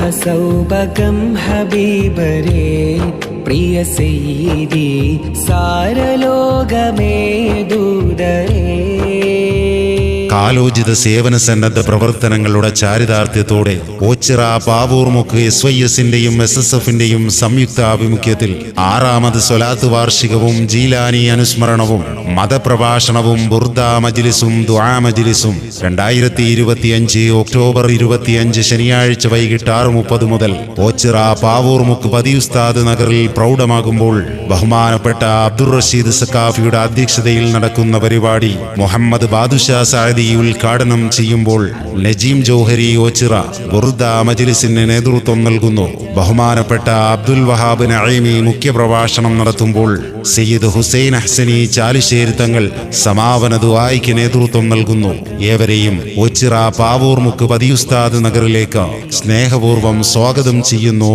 സ്നേഹസൗഭകം ഹബീബരേ പ്രിയ സയ്യിദി സാരലോകമേ ദൂതരേ കാലോചിത സേവന സന്നദ്ധ പ്രവർത്തനങ്ങളുടെ ചാരിതാർത്ഥ്യത്തോടെ ഓച്ചിറ പാവൂർമുക്ക് എസ് വൈ എസിന്റെയും എസ് എസ് എഫിന്റെയും സംയുക്ത ആഭിമുഖ്യത്തിൽ ആറാമത് സ്വലാത്ത് വാർഷികവും ജീലാനി അനുസ്മരണവും മതപ്രഭാഷണവും ബുർദ മജിലിസും ദുആ മജിലിസും രണ്ടായിരത്തി ഇരുപത്തിയഞ്ച് ഒക്ടോബർ ഇരുപത്തിയഞ്ച് ശനിയാഴ്ച വൈകിട്ട് ആറ് മുപ്പത് മുതൽ ഓച്ചിറ പാവൂർമുക്ക് പതിയുസ്താദ് നഗറിൽ പ്രൗഢമാകുമ്പോൾ ബഹുമാനപ്പെട്ട അബ്ദുൾ റഷീദ് സക്കാഫിയുടെ അധ്യക്ഷതയിൽ നടക്കുന്ന പരിപാടി മുഹമ്മദ് ബാദുഷാ സാദി ഉദ്ഘാടനം ചെയ്യുമ്പോൾ നജീം ജോഹരി ഓച്ചിറ ബുർദ മജിലിസിന് നേതൃത്വം നൽകുന്നു. ബഹുമാനപ്പെട്ട അബ്ദുൽ വഹാബ് നഈമി മുഖ്യപ്രഭാഷണം നടത്തുമ്പോൾ സയ്യിദ് ഹുസൈൻ അഹ്സനി ചാലിശ്ശേരി തങ്ങൾ സമാപന ദുആയ്ക്ക് നേതൃത്വം നൽകുന്നു. ഏവരെയും ഓച്ചിറ പാവൂർമുക്ക് പതിയുസ്താദ് നഗറിലേക്ക് സ്നേഹപൂർവം സ്വാഗതം ചെയ്യുന്നു.